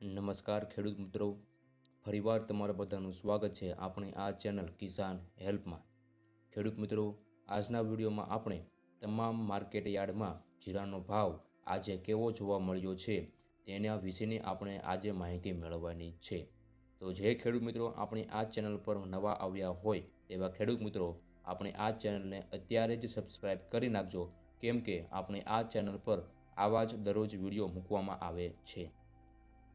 નમસ્કાર ખેડૂત મિત્રો. ફરીવાર તમારા બધાનું સ્વાગત છે આપણી આ ચેનલ કિસાન હેલ્પમાં. ખેડૂત મિત્રો, આજના વિડીયોમાં આપણે તમામ માર્કેટ યાર્ડમાં જીરાનો ભાવ આજે કેવો જોવા મળ્યો છે તેના વિશેની આપણે આજે માહિતી મેળવવાની છે. તો જે ખેડૂત મિત્રો આપણી આ ચેનલ પર નવા આવ્યા હોય તેવા ખેડૂત મિત્રો, આપણે આ ચેનલને અત્યારે જ સબસ્ક્રાઈબ કરી નાખજો. કેમ કે આપણે આ ચેનલ પર આવા જ દરરોજ વીડિયો મૂકવામાં આવે છે.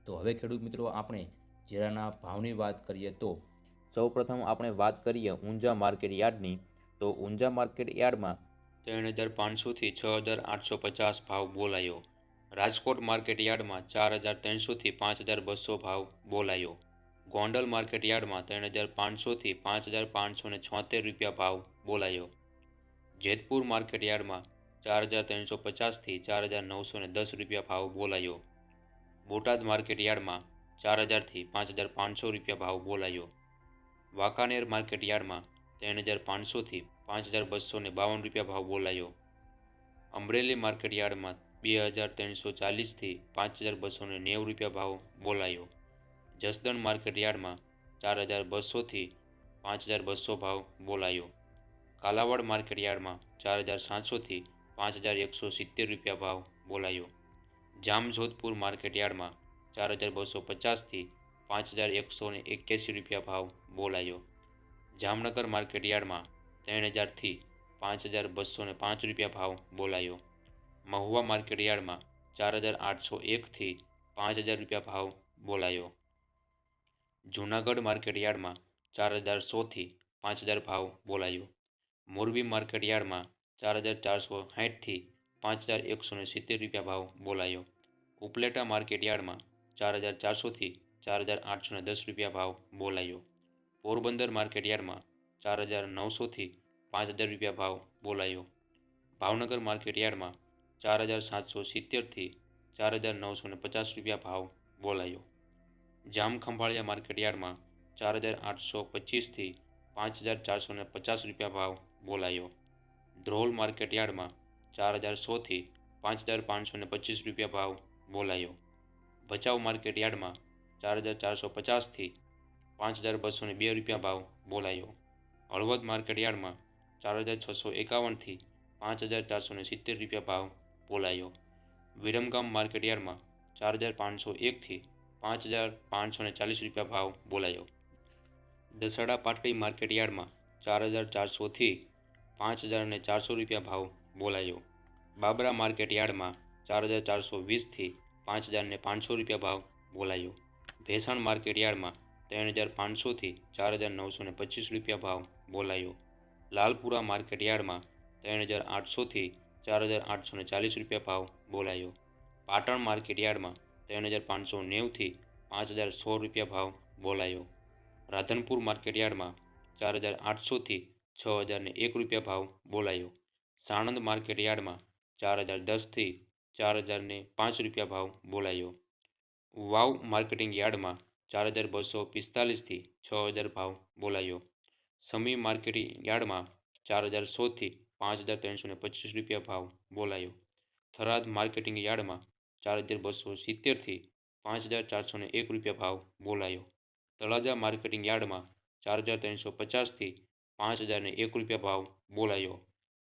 તો હવે ખેડૂત મિત્રો આપણે જીરાના ભાવની વાત કરીએ તો સૌપ્રથમ આપણે વાત કરીએ ઊંઝા માર્કેટ યાર્ડની. તો ઊંઝા માર્કેટ યાર્ડમાં ત્રણ હજાર પાંચસોથી છ હજાર આઠસો પચાસ ભાવ બોલાયો. રાજકોટ માર્કેટ યાર્ડમાં ચાર હજાર ત્રણસોથી પાંચ હજાર બસો ભાવ બોલાયો. ગોંડલ માર્કેટ યાર્ડમાં ત્રણ હજાર પાંચસોથી પાંચ હજાર પાંચસો ને છોતેર રૂપિયા ભાવ બોલાયો. જેતપુર માર્કેટ યાર્ડમાં ચાર હજાર ત્રણસો પચાસથી ચાર હજાર નવસો ને દસ રૂપિયા ભાવ બોલાયો. બોટાદ માર્કેટ યાર્ડમાં ચાર હજારથી પાંચ હજાર પાંચસો રૂપિયા ભાવ બોલાયો. વાંકાનેર માર્કેટ યાર્ડમાં ત્રણ હજાર પાંચસોથી પાંચ હજાર બસો ને બાવન રૂપિયા ભાવ બોલાયો. અમરેલી માર્કેટ યાર્ડમાં બે હજાર ત્રણસો ચાલીસથી પાંચ હજાર બસો ને નેવું રૂપિયા ભાવ બોલાયો. જસદણ માર્કેટ યાર્ડમાં ચાર હજાર બસોથી પાંચ હજાર બસો ભાવ બોલાયો. કાલાવાડ માર્કેટ યાર્ડમાં ચાર હજાર સાતસોથી પાંચ હજાર એકસો સિત્તેર રૂપિયા ભાવ બોલાયો. જામજોધપુર માર્કેટ યાર્ડમાં ચાર હજાર બસો પચાસથી પાંચ હજાર એકસો ને એક્યાસી રૂપિયા ભાવ બોલાયો. જામનગર માર્કેટ યાર્ડમાં ત્રણ હજારથી પાંચ હજાર બસો ને પાંચ રૂપિયા ભાવ બોલાયો. મહુવા માર્કેટ યાર્ડમાં ચાર હજાર આઠસો એકથી પાંચ હજાર રૂપિયા ભાવ બોલાયો. જૂનાગઢ માર્કેટ યાર્ડમાં ચાર હજાર સોથી પાંચ હજાર ભાવ બોલાયો. મોરબી માર્કેટ યાર્ડમાં ચાર હજાર ચારસો સાઠથી પાંચ હજાર એકસો ને સિત્તેર રૂપિયા ભાવ બોલાયો. ઉપલેટા માર્કેટ યાર્ડમાં ચાર હજાર ચારસોથી ચાર હજાર આઠસોને દસ રૂપિયા ભાવ બોલાયો. પોરબંદર માર્કેટ યાર્ડમાં ચાર હજાર નવસોથી પાંચ હજાર રૂપિયા ભાવ બોલાયો. ભાવનગર માર્કેટ યાર્ડમાં ચાર હજાર સાતસો સિત્તેરથી ચાર હજાર નવસો પચાસ રૂપિયા ભાવ બોલાયો. જામખંભાળિયા માર્કેટ યાર્ડમાં ચાર હજાર આઠસો પચીસથી પાંચ હજાર ચારસો ને પચાસ રૂપિયા ભાવ બોલાયો. ધ્રોલ માર્કેટ યાર્ડમાં ચાર હજાર સોથી પાંચ હજાર પાંચસો ને પચીસ રૂપિયા ભાવ બોલાયો. ભચાઉ માર્કેટ યાર્ડમાં ચાર હજાર ચારસો પચાસથી પાંચ હજાર બસો બે રૂપિયા ભાવ બોલાયો. હળવદ માર્કેટ યાર્ડમાં ચાર હજાર છસો એકાવનથી પાંચ હજાર ચારસો સિત્તેર રૂપિયા ભાવ બોલાયો. વિરમગામ માર્કેટ યાર્ડમાં ચાર હજાર પાંચસો એકથી પાંચ હજાર પાંચસો ચાલીસ રૂપિયા ભાવ બોલાયો. દસડા પાટડી માર્કેટ યાર્ડમાં ચાર હજાર ચારસોથી પાંચ હજાર ચારસો રૂપિયા ભાવ બોલાયો. બાબરા માર્કેટ યાર્ડમાં ચાર હજાર ચારસો વીસથી પાંચ હજારને પાંચસો રૂપિયા ભાવ બોલાયો. ભેસાણ માર્કેટ યાર્ડમાં ત્રણ હજાર પાંચસોથી ચાર હજાર નવસો પચીસ રૂપિયા ભાવ બોલાયો. લાલપુરા માર્કેટ યાર્ડમાં ત્રણ હજાર આઠસોથી ચાર હજાર આઠસો ચાલીસ રૂપિયા ભાવ બોલાયો. પાટણ માર્કેટ યાર્ડમાં ત્રણ હજાર પાંચસો નેવથી પાંચ હજાર સો રૂપિયા ભાવ બોલાયો. રાધનપુર માર્કેટ યાર્ડમાં ચાર હજાર આઠસોથી છ હજારને એક રૂપિયા ભાવ બોલાયો. સાણંદ માર્કેટ યાર્ડમાં ચાર હજાર દસથી ચાર હજારને પાંચ રૂપિયા ભાવ બોલાયો. વાવ માર્કેટિંગ યાર્ડમાં ચાર હજાર બસો પિસ્તાલીસથી છ હજાર ભાવ બોલાયો. સમી માર્કેટિંગ યાર્ડમાં ચાર હજાર સોથી પાંચ હજાર ત્રણસો ને પચીસ રૂપિયા ભાવ બોલાયો. થરાદ માર્કેટિંગ યાર્ડમાં ચાર હજાર બસો સિત્તેરથી પાંચ હજાર ચારસો ને એક રૂપિયા ભાવ બોલાયો. તળાજા માર્કેટિંગ યાર્ડમાં ચાર હજાર ત્રણસો પચાસથી પાંચ હજારને એક રૂપિયા ભાવ બોલાયો.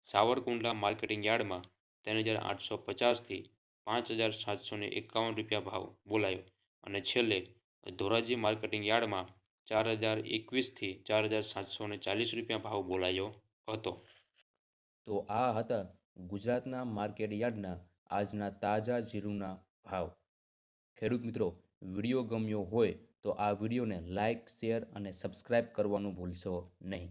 સાવરકુંડલા માર્કેટિંગ યાર્ડમાં ત્રણ હજાર આઠસો પચાસથી પાંચ હજાર સાતસોને એકાવન રૂપિયા ભાવ બોલાયો અને છેલ્લે ધોરાજી માર્કેટિંગ યાર્ડમાં ચાર હજાર એકવીસથી ચાર હજાર સાતસોને ચાલીસ રૂપિયા ભાવ બોલાયો હતો. તો આ હતા ગુજરાતના માર્કેટ યાર્ડના આજના તાજા જીરુના ભાવ. ખેડૂત મિત્રો, વીડિયો ગમ્યો હોય તો આ વિડીયોને લાઇક શેર અને સબસ્ક્રાઇબ કરવાનું ભૂલશો નહીં.